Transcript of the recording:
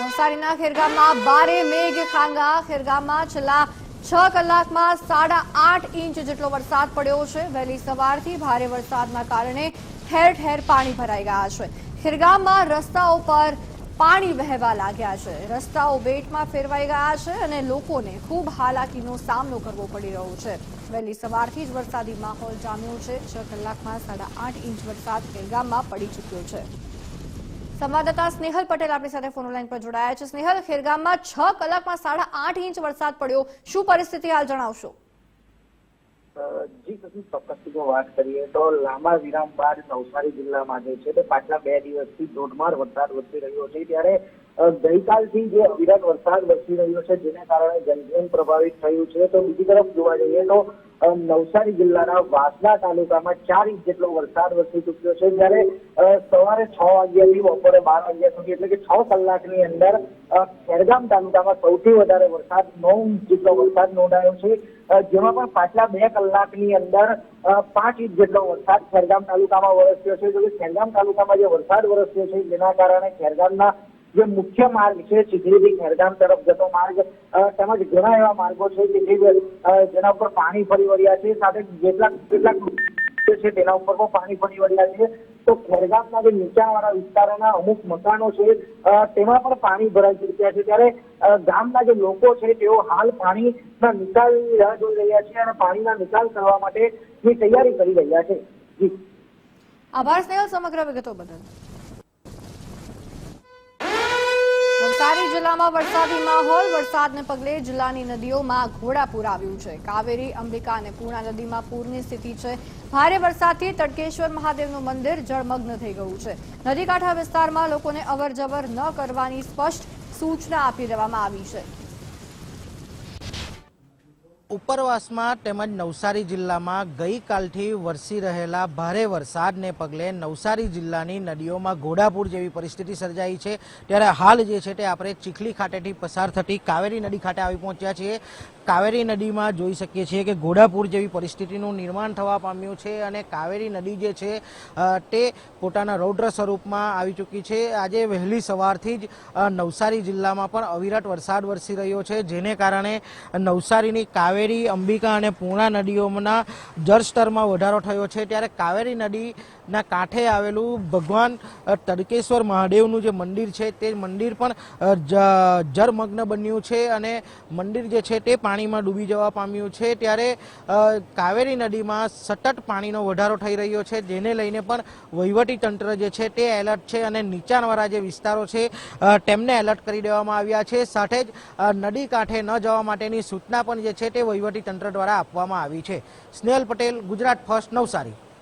નવસારીના ખેરગામમાં ભારે મેઘ ખાંગા. ખેરગામમાં છેલ્લા છ કલાકમાં સાડા આઠ ઇંચ જેટલો વરસાદ પડ્યો છે. વહેલી સવારથી ભારે વરસાદના કારણે ઠેર ઠેર પાણી ભરાઈ ગયા છે. ખેરગામમાં રસ્તાઓ પર પાણી વહેવા લાગ્યા છે. રસ્તાઓ બેટમાં ફેરવાઈ ગયા છે અને લોકોને ખૂબ હાલાકીનો સામનો કરવો પડી રહ્યો છે. વહેલી સવારથી જ વરસાદી માહોલ જામ્યો છે. છ કલાકમાં સાડા આઠ ઇંચ વરસાદ ખેરગામમાં પડી ચૂક્યો છે. સંવાદદાતા સ્નેહલ પટેલ આપણી સાથે ફોન લાઈન પર જોડાયા છે. સ્નેહલ, ખેરગામમાં છ કલાકમાં સાડા આઠ ઇંચ વરસાદ પડ્યો. શું પરિસ્થિતિ હાલ જણાવશો? જી કશું ચોક્કસથી જો વાત કરીએ તો લાંબા વિરામ બાદ નવસારી જિલ્લામાં જે છે તે પાછલા બે દિવસથી ધોધમાર વરસાદ વરસી રહ્યો છે. ત્યારે ગઈકાલથી જે અવિરત વરસાદ વરસી રહ્યો છે, જેને કારણે જનજીવન પ્રભાવિત થયું છે. તો બીજી તરફ જોવા જઈએ તો નવસારી જિલ્લાના વાસણા તાલુકામાં ચાર ઇંચ જેટલો વરસાદ વરસી ચૂક્યો છે. જ્યારે સવારે છ વાગ્યાથી બપોરે બાર વાગ્યા સુધી, એટલે કે છ કલાકની અંદર ખેરગામ તાલુકામાં સૌથી વધારે વરસાદ, નવ ઇંચ જેટલો વરસાદ નોંધાયો છે. જેમાં પણ પાછલા બે કલાકની અંદર પાંચ ઇંચ જેટલો વરસાદ ખેરગામ તાલુકામાં વરસ્યો છે. જો કે ખેરગામ તાલુકામાં જે વરસાદ વરસ્યો છે, જેના કારણે ખેરગામના જે મુખ્ય માર્ગ છે ચીખલીથી ખેરગામ તરફ જતો માર્ગ તેમજ ઘણા એવા માર્ગો છે, કે જેના ઉપર પાણી ફરી વળ્યા છે, સાથે કેટલાક કેટલાક છે, તેના ઉપર પણ પાણી ફરી વળ્યા છે. તો ખેરગામના જે નીચાણવાળા વિસ્તારોના અમુક મકાનો છે તેમાં પણ પાણી ભરાઈ ચૂક્યા છે. ત્યારે ગામના જે લોકો છે, તેઓ હાલ પાણીના નિકાલની રાહ જોઈ રહ્યા છે અને પાણીના નિકાલ કરવા માટેની તૈયારી કરી રહ્યા છે. આભાર સ્નેહલ, સમગ્ર વિગતો બદલ. નવસારી જિલ્લામાં વરસાદી માહોલ. વરસાદને પગલે જિલ્લાની નદીઓમાં ઘોડાપૂર આવ્યું છે. કાવેરી, અંબિકા અને પૂર્ણા નદીમાં પૂરની સ્થિતિ છે. ભારે વરસાદથી તડકેશ્વર મહાદેવનું મંદિર જળમગ્ન થઈ ગયું છે. નદીકાંઠા વિસ્તારમાં લોકોને અવરજવર ન કરવાની સ્પષ્ટ સૂચના આપી દેવામાં આવી છે. ઉપરવાસમાં તેમજ નવસારી જિલ્લામાં ગઈકાલથી વરસી રહેલા ભારે વરસાદને પગલે નવસારી જિલ્લાની નદીઓમાં ઘોડાપૂર જેવી પરિસ્થિતિ સર્જાઈ છે. ત્યારે હાલ જે છે તે આપણે ચીખલી ખાતેથી પસાર થતી કાવેરી નદી ખાતે આવી પહોંચ્યા છીએ. કાવેરી નદીમાં જોઈ શકીએ છીએ કે ઘોડાપૂર જેવી પરિસ્થિતિનું નિર્માણ થવા પામ્યું છે અને કાવેરી નદી જે છે તે પોતાના રૌદ્ર સ્વરૂપમાં આવી ચૂકી છે. આજે વહેલી સવારથી જ નવસારી જિલ્લામાં પણ અવિરત વરસાદ વરસી રહ્યો છે, જેને કારણે નવસારીની કાવેરી અંબિકા અને પૂર્ણા નદીઓના જળસ્તરમાં વધારો થયો છે. ત્યારે કાવેરી નદીના કાંઠે આવેલું ભગવાન તડકેશ્વર મહાદેવનું જે મંદિર છે, તે મંદિર પણ જળમગ્ન બન્યું છે અને મંદિર જે છે તે પાણીમાં ડૂબી જવા પામ્યું છે. ત્યારે કાવેરી નદીમાં સતત પાણીનો વધારો થઈ રહ્યો છે. જેને લઈને પણ વહીવટી તંત્ર જે છે તે એલર્ટ છે અને નીચાણવાળા જે વિસ્તારો છે તેમને એલર્ટ કરી દેવામાં આવ્યા છે. સાથે જ નદી કાંઠે ન જવા માટેની સૂચના પણ જે છે તે વહીવટી તંત્ર દ્વારા આપવામાં આવી છે. સ્નેહલ પટેલ ગુજરાત ફર્સ્ટ નવસારી.